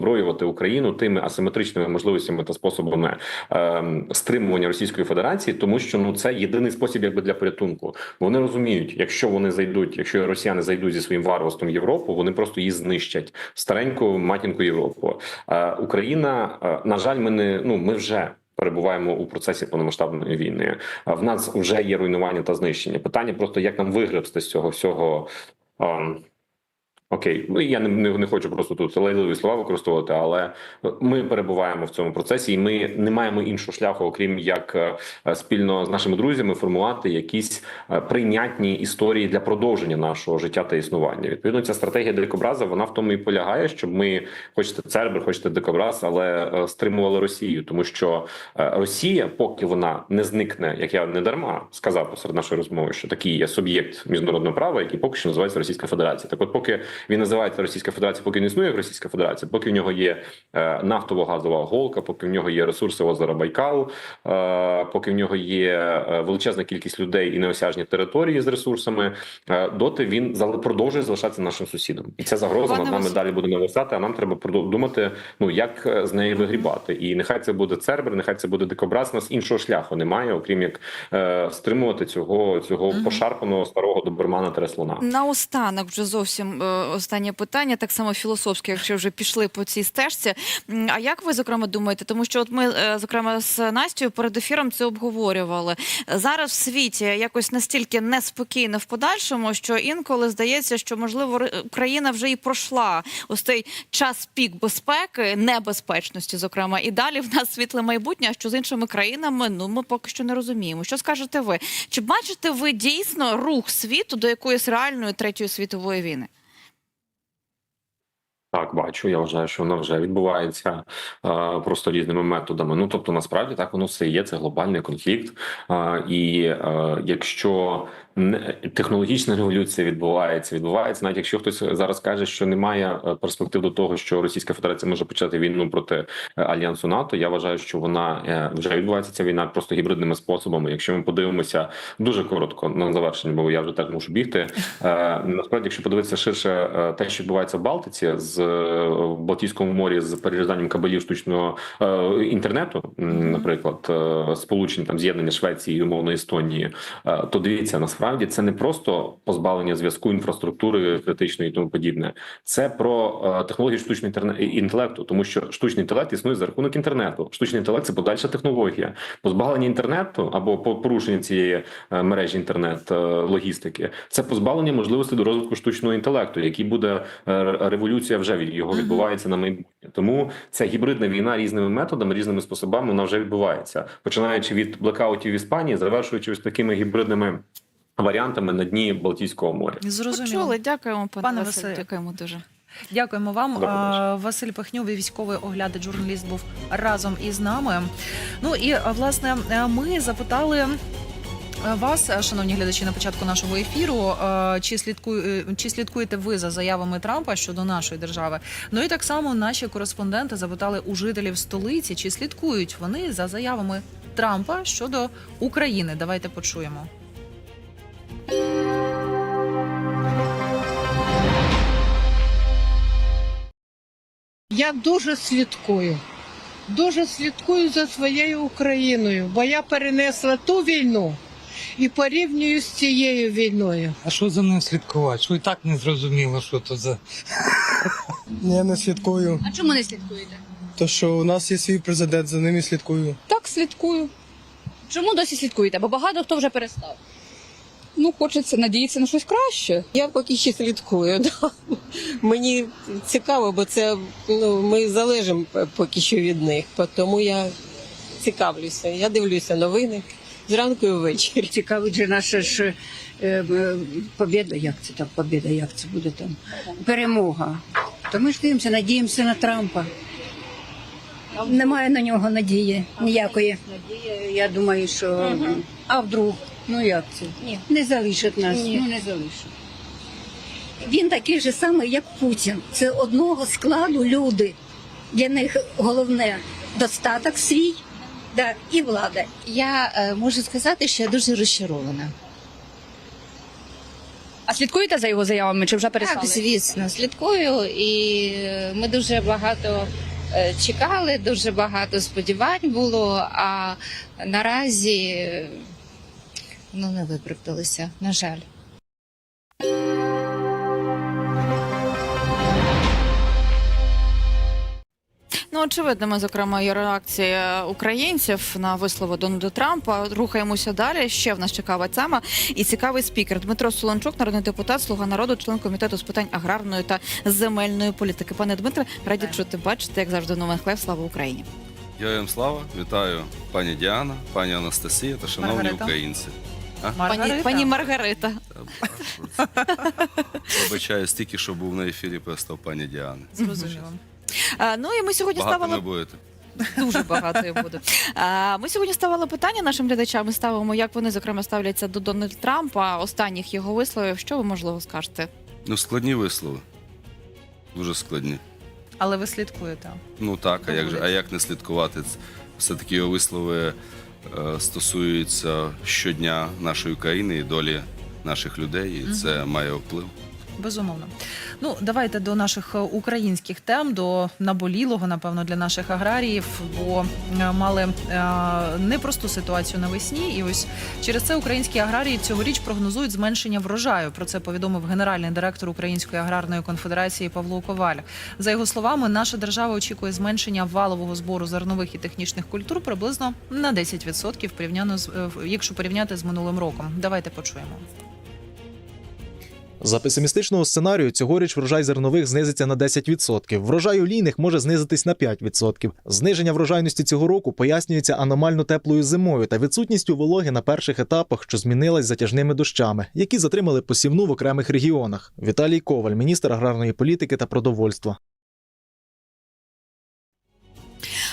озброювати Україну тими асиметричними можливостями та способами ем, стримування Російської Федерації, тому що ну це єдиний спосіб, якби для порятунку. Вони розуміють, якщо вони зайдуть, якщо росіяни зайдуть зі своїм варварством в Європу, вони просто її знищать стареньку матінку Європу. Е, Україна, е, на жаль, ми не ну ми вже. Перебуваємо у процесі повномасштабної війни. В нас вже є руйнування та знищення. Питання просто як нам вигребсти з цього всього. Окей, ну я не, не, не хочу просто тут лайливі слова використовувати, але ми перебуваємо в цьому процесі, і ми не маємо іншого шляху, окрім як е, спільно з нашими друзями формувати якісь е, прийнятні історії для продовження нашого життя та існування. Відповідно, ця стратегія дикобраза вона в тому і полягає, щоб ми хочете Цербер, хочете дикобраз, але е, стримували Росію, тому що Росія, поки вона не зникне, як я не дарма сказав посеред нашої розмови, що такий є суб'єкт міжнародного права, який поки що називається Російська Федерація. Так, от поки він називається Російська Федерація, поки не існує як Російська Федерація, поки в нього є е, нафтово-газова голка, поки в нього є ресурси озера Байкал, е, поки в нього є е, величезна кількість людей і неосяжні території з ресурсами, доти він продовжує залишатися нашим сусідом, і ця загроза над нами далі буде нависати. А нам треба думати, ну як з неї вигрібати. І нехай це буде Цербер, нехай це буде дикобраз. У Нас іншого шляху немає, окрім як е, стримувати цього цього пошарпаного старого добермана Тереслона. Наостанок вже зовсім е, останнє питання, так само філософське, якщо вже пішли по цій стежці. А як ви зокрема думаєте? Тому що от ми е, зокрема з Настю перед ефіром це обговорювали. Зараз в світі якось настільки неспокійно в подальшому, що інколи здається, що можливо Україна вже і пройшла ось цей час пік безпеки, небезпечності, зокрема, і далі в нас світле майбутнє. А що з іншими країнами? Ну ми поки що не розуміємо. Що скажете ви? Чи бачите ви дійсно рух світу до якоїсь реальної третьої світової війни? Так, бачу. Я вважаю, що воно вже відбувається е, просто різними методами. Ну тобто, насправді так воно все є. Це глобальний конфлікт. Е, і е, якщо технологічна революція відбувається, відбувається, навіть якщо хтось зараз каже, що немає е, перспектив до того, що Російська Федерація може почати війну проти е, альянсу НАТО. Я вважаю, що вона е, вже відбувається ця війна просто гібридними способами. Якщо ми подивимося дуже коротко на завершення, бо я вже теж мушу бігти. Е, Насправді, якщо подивитися ширше, те, що відбувається в Балтиці з в Балтійському морі з перерізанням кабелів штучного е, інтернету, наприклад, е, сполучень там з'єднання Швеції і умовно Естонії, е, то дивіться, насправді це не просто позбавлення зв'язку інфраструктури критичної і тому подібне. Це про е, технології штучного інтелекту, тому що штучний інтелект існує за рахунок інтернету. Штучний інтелект це подальша технологія. Позбавлення інтернету або порушення цієї е, мережі інтернет е, логістики. Це позбавлення можливості до розвитку штучного інтелекту, який буде е, революція вже від його відбувається на майбутнє. Тому ця гібридна війна різними методами, різними способами вона вже відбувається, починаючи від блекаутів в Іспанії, завершуючи ось такими гібридними варіантами на дні Балтійського моря. Зрозуміло. Почули. Дякуємо, пане, Пане Василь. Василю. Дякуємо дуже. Дякуємо вам. Вечора. Василь Пахньов, військовий оглядач, журналіст, був разом із нами. Ну і власне е, ми запитали. Е, Вас, е, шановні глядачі, на початку нашого ефіру, е, чи слідкує чи слідкуєте ви за заявами Трампа щодо нашої держави? Ну і так само наші кореспонденти запитали у жителів столиці, чи слідкують вони за заявами Трампа щодо України. Давайте почуємо. Я дуже слідкую. Дуже слідкую за своєю Україною, бо я перенесла ту війну і порівнюю з цією війною. А що за ним слідкувати? Що і так не зрозуміло, що то за. Я не слідкую. А чому не слідкуєте? То що у нас є свій президент, за ним і слідкую. Так, слідкую. Чому досі слідкуєте? Бо багато хто вже перестав. Ну, хочеться надіятися на щось краще. Я поки ще слідкую. Да. Мені цікаво, бо це ну, ми залежимо поки що від них. Тому я цікавлюся. Я дивлюся новини зранку і ввечері. Цікавить же наша ж е, е, побєда, як це так, побєда, як це буде там? Перемога. То ми ж дивимося, надіємося на Трампа. Немає на нього надії ніякої. Надія, я думаю, що а вдруг, ну як це? Ні. Не залишить нас, Ні. ну не залишить. Він такий же самий, як Путін. Це одного складу люди. Для них головне достаток свій да, і влада. Я е, можу сказати, що я дуже розчарована. А слідкуєте за його заявами чи вже перестали? Так, звісно, слідкую, і е, ми дуже багато е, чекали, дуже багато сподівань було. А наразі е, ну не виправдалися, на жаль. Ну, очевидними, зокрема, є реакція українців на вислови Дональда Трампа. Рухаємося далі. Ще в нас цікава тема і цікавий спікер Дмитро Солончук, народний депутат, слуга народу, член комітету з питань аграрної та земельної політики. Пане Дмитре, раді чути, бачите, як завжди в нових лев. Слава Україні. Героям слава, вітаю пані Діана, пані Анастасія та шановні Маргарита. українці. Пані, пані Маргарита. Вибачаю, стільки, що був на ефірі, перестав пані Діани. Зрозуміло. А, ну і ми сьогодні Багато ставили не будете. Дуже багато і буде. А, Ми сьогодні ставили питання нашим глядачам. Ми ставимо, як вони зокрема ставляться до Дональда Трампа, останніх його висловів. Що ви можливо скажете? Ну, складні вислови. Дуже складні. Але ви слідкуєте. Ну так, а як же, а як не слідкувати? Все-таки його вислови е, стосуються щодня нашої країни і долі наших людей, і це має вплив. Безумовно. Ну, давайте до наших е, українських тем, до наболілого, напевно, для наших аграріїв, бо е, мали е, непросту ситуацію навесні. І ось через це українські аграрії цьогоріч прогнозують зменшення врожаю. Про це повідомив генеральний директор Української аграрної конфедерації Павло Коваль. За його словами, наша держава очікує зменшення валового збору зернових і технічних культур приблизно на 10% порівняно з якщо порівняти з минулим роком. Давайте почуємо. За песимістичного сценарію, цьогоріч врожай зернових знизиться на 10%. Врожай олійних може знизитись на 5%. Зниження врожайності цього року пояснюється аномально теплою зимою та відсутністю вологи на перших етапах, що змінилась затяжними дощами, які затримали посівну в окремих регіонах. Віталій Коваль, міністр аграрної політики та продовольства.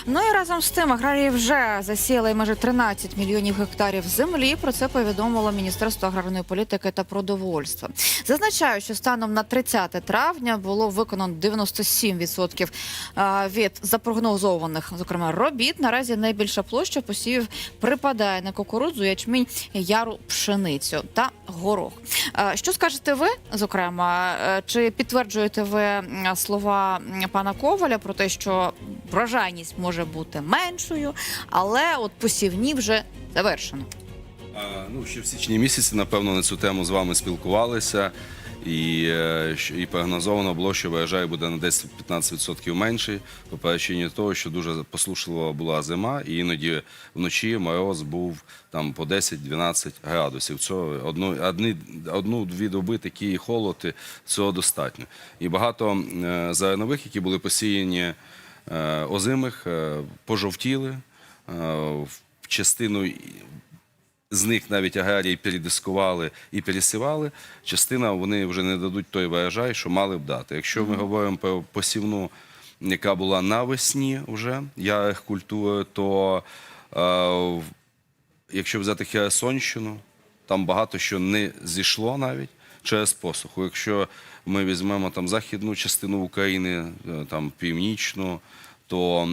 Ну і разом з тим аграрії вже засіяли майже 13 мільйонів гектарів землі. Про це повідомило Міністерство аграрної політики та продовольства. Зазначаю, що станом на 30 травня було виконано 97% а, від запрогнозованих, зокрема, робіт. Наразі найбільша площа посівів припадає на кукурудзу, ячмінь, яру, пшеницю та горох. Що скажете ви, зокрема, е, чи підтверджуєте ви слова пана Коваля про те, що врожайність може бути меншою, але от посівні вже завершено? Ну, ще в січні місяці, напевно, на цю тему з вами спілкувалися. І, е, і прогнозовано було, що врожай буде на 10-15% менший. По причині того, що дуже послушлива була зима, і іноді вночі мороз був там по 10-12 градусів. Це одну, одні, одну-дві доби такі холоди, цього достатньо. І багато е, зернових, які були посіяні озимих, е, пожовтіли. Е, частину з них навіть аграрії передискували і пересівали. Частина вони вже не дадуть той врожай, що мали б дати. Якщо ми говоримо про посівну, яка була навесні вже ярих культур, то е, якщо взяти Херсонщину, там багато що не зійшло навіть через посуху. Якщо ми візьмемо там західну частину України, е, там північну, то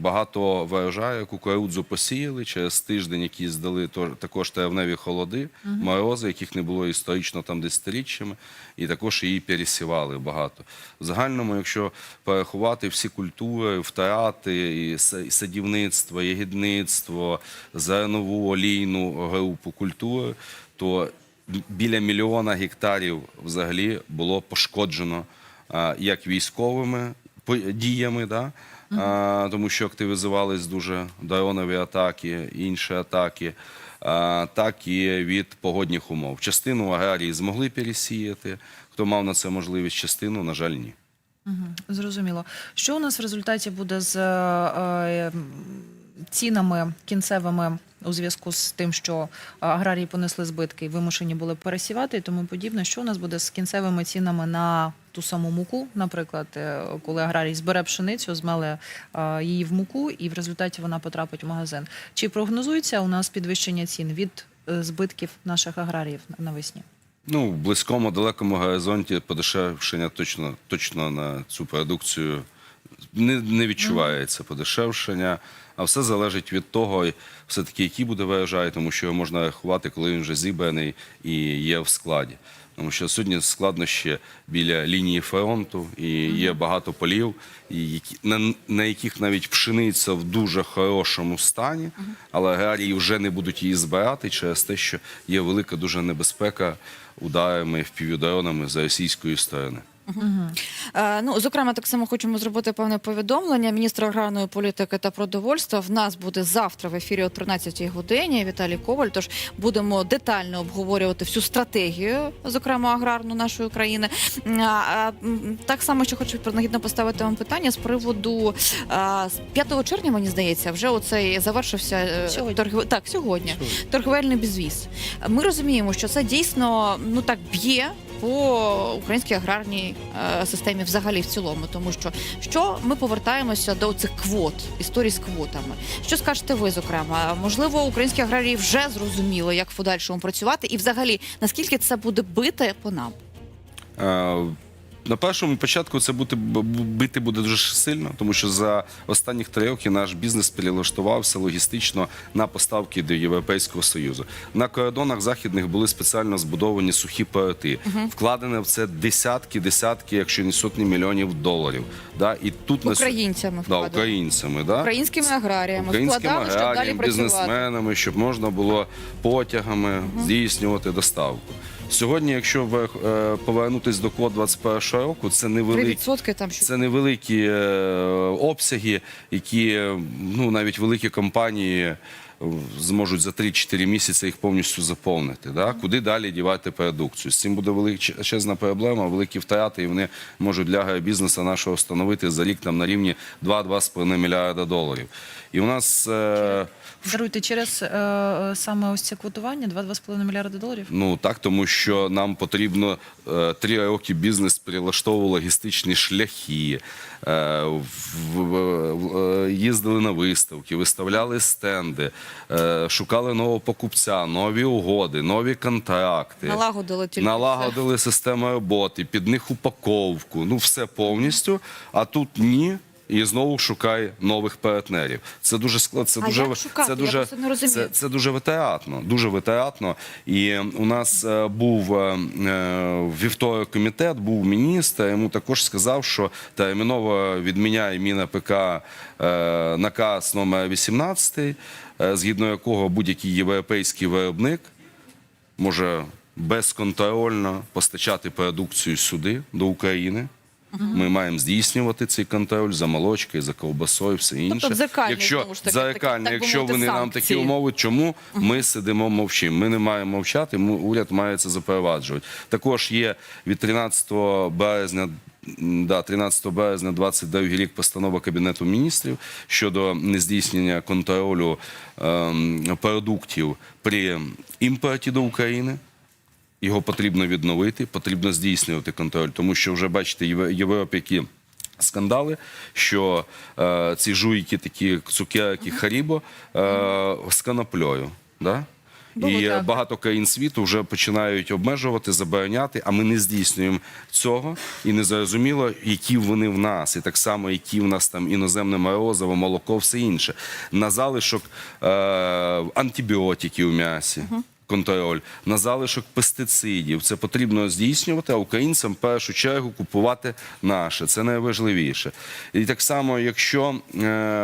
багато врожаю кукурудзу посіяли через тиждень, які здали також травневі холоди, морози, яких не було історично там десятиріччями, і також її пересівали багато. В загальному, якщо порахувати всі культури, втрати, і садівництво, ягідництво, зернову олійну групу культури, то біля мільйона гектарів взагалі було пошкоджено як військовими діями, да? тому що активізувались дуже дронові атаки, інші атаки, так і від погодних умов. Частину аграрії змогли пересіяти, хто мав на це можливість, частину, на жаль, ні. Зрозуміло. Що у нас в результаті буде з е, е, цінами кінцевими у зв'язку з тим, що аграрії понесли збитки і вимушені були пересівати і тому подібне? Що у нас буде з кінцевими цінами на ту саму муку, наприклад, е, коли аграрій збере пшеницю, змеле е, її в муку, і в результаті вона потрапить в магазин? Чи прогнозується у нас підвищення цін від е, збитків наших аграріїв навесні? Ну, в близькому, далекому горизонті подешевшення точно, точно на цю продукцію не, не відчувається подешевшення, а все залежить від того, все-таки, який буде врожай, тому що його можна рахувати, коли він вже зібраний і є в складі. Тому що сьогодні складнощі біля лінії фронту, і є багато полів, і які, на, на яких навіть пшениця в дуже хорошому стані, але аграрії вже не будуть її збирати через те, що є велика дуже небезпека ударами впівдронами з російської сторони. Е, Ну, зокрема, так само хочемо зробити певне повідомлення. Міністр аграрної політики та продовольства в нас буде завтра в ефірі о 13-й годині. Віталій Коваль. Тож будемо детально обговорювати всю стратегію, зокрема аграрну нашої країни. Так само, що хочу принагідно поставити вам питання з приводу а, 5 червня, мені здається, вже оцей завершився е, Сьогодні. торгів... так, сьогодні торговельний безвіз. Ми розуміємо, що це дійсно ну так б'є по українській аграрній е, системі взагалі в цілому, тому що що ми повертаємося до цих квот, історій з квотами. Що скажете ви, зокрема? Можливо, українські аграрії вже зрозуміли, як в подальшому працювати, і взагалі наскільки це буде бити по нам? На першому початку це бути, бити буде дуже сильно, тому що за останніх три роки наш бізнес перелаштувався логістично на поставки до Європейського Союзу. На кордонах західних були спеціально збудовані сухі порти. Вкладено в це десятки, десятки, якщо не сотні мільйонів доларів. Да? І тут Українцями да, українцями. Да? українськими аграріями українським вкладали, щоб далі аграріям, працювати. бізнесменами, щоб можна було потягами здійснювати доставку. Сьогодні, якщо ви е, повернутись до код 21 року, це невеликі. там що Це невеликі е, обсяги, які ну навіть великі компанії зможуть за 3-4 місяці їх повністю заповнити. Да? Куди далі дівати продукцію? З цим буде величезна проблема, великі втрати, і вони можуть для бізнесу нашого становити за рік там на рівні 2-2,5 мільярда доларів. І у нас е, Даруйте через е, саме ось це квотування 2-2,5 мільярди доларів. Ну так, тому що нам потрібно е, три роки бізнес перелаштовував логістичні шляхи, е, в- в- в- е, їздили на виставки, виставляли стенди, шукали нового покупця, нові угоди, нові контракти. налагодили тільки Налагодили системи роботи, під них упаковку, ну все повністю. А тут ні. І знову шукає нових партнерів. Це дуже склад. Це А дуже як шукати? це дуже розумію. це, це дуже витратно. Дуже витратно. І у нас е, був е, е, вівторок комітет, був міністр. Йому також сказав, що терміново відміняє МінАПК е, наказ номер 18, е, згідно якого будь-який європейський виробник може безконтрольно постачати продукцію сюди, до України. Ми маємо здійснювати цей контроль за молочкою, за ковбасою, все інше. дзеркальні, якщо знову ж таки, дзеркальні, так би якщо мовити, вони нам такі санкції. умови, чому ми сидимо мовчимо? Ми не маємо мовчати. му- Уряд має це запроваджувати. Також є від 13 березня. м, Да, 13 березня 22 рік постанова Кабінету міністрів щодо нездійснення контролю ем, продуктів при імпорті до України. Його потрібно відновити, потрібно здійснювати контроль, тому що вже бачите, Європі які скандали, що е, ці жуйки, такі цукерки Харібо е, з коноплею. Да? Було І так. багато країн світу вже починають обмежувати, забороняти, а ми не здійснюємо цього. І не зрозуміло, які вони в нас, і так само, які в нас там іноземне морозиво, молоко, все інше. На залишок е, антибіотики у м'ясі. Контроль на залишок пестицидів це потрібно здійснювати, а українцям в першу чергу купувати наше. Це найважливіше. І так само, якщо е,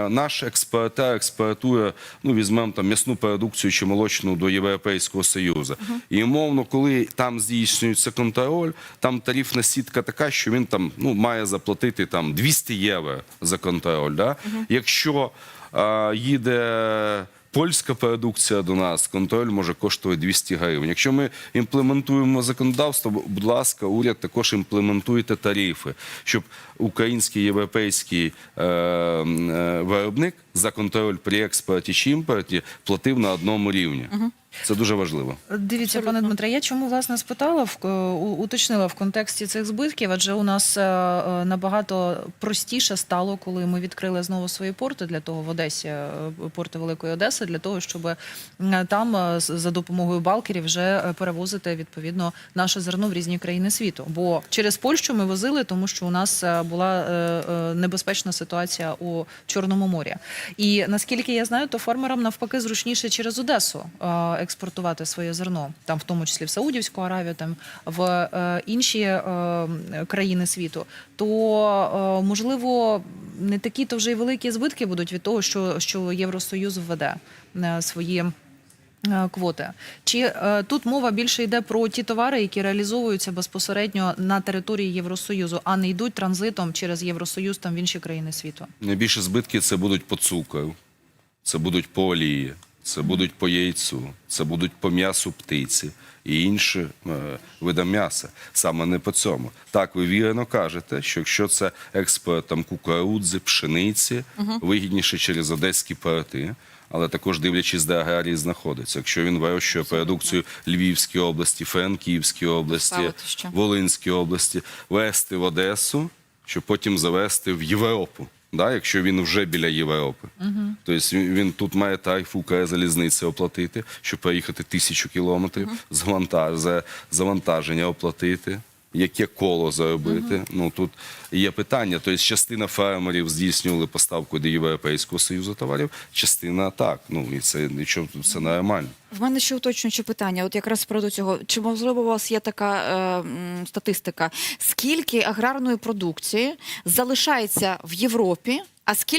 наш експортер експортує, ну візьмемо там м'ясну продукцію чи молочну до Європейського Союзу, і умовно, коли там здійснюється контроль, там тарифна сітка така, що він там ну має заплатити там 200 євро за контроль. Да? Якщо е, їде польська продукція до нас, контроль може коштувати 200 гривень. Якщо ми імплементуємо законодавство, будь ласка, уряд також імплементуйте тарифи, щоб український європейський е, е, виробник за контроль при експорті чи імпорті платив на одному рівні. Це дуже важливо. Дивіться, пане Дмитре, я чому власне спитала в уточнила в контексті цих збитків, адже у нас е, е, набагато простіше стало, коли ми відкрили знову свої порти для того в Одесі, е, порти Великої Одеси, для того, щоб е, там е, за допомогою балкерів вже е, перевозити відповідно наше зерно в різні країни світу. Бо через Польщу ми возили, тому що у нас е, була е, е, небезпечна ситуація у Чорному морі. І наскільки я знаю, то фермерам навпаки зручніше через Одесу е, експортувати своє зерно, там в тому числі в Саудівську Аравію, там в е, інші е, країни світу, то е, можливо не такі то вже й великі збитки будуть від того, що, що Євросоюз введе е, свої. е, Квоти чи е, тут мова більше йде про ті товари, які реалізовуються безпосередньо на території Євросоюзу, а не йдуть транзитом через Євросоюз там в інші країни світу? Найбільші збитки це будуть по цукру, це будуть по олії, це будуть по яйцю, це будуть по м'ясу птиці і інші е, види м'яса. Саме не по цьому. Так, ви вірно кажете, що якщо це експорт там кукурудзи, пшениці, вигідніше через одеські порти. Але також дивлячись, де аграрій знаходиться. Якщо він вирощує продукцію Львівській області, Франківській області. Волинській області, вести в Одесу, щоб потім завести в Європу. Да, якщо він вже біля Європи, тобто він, він тут має тариф Укрзалізниці оплатити, щоб проїхати тисячу кілометрів, завантаж, завантаження оплатити. Яке коло заробити? Ну тут є питання. Тобто, частина фермерів здійснювали поставку до Європейського союзу товарів, частина так. Ну і це нічого тут все нормально. В мене ще уточнююче питання. От якраз про цього, чи можливо у вас є така е, статистика? Скільки аграрної продукції залишається в Європі, а скільки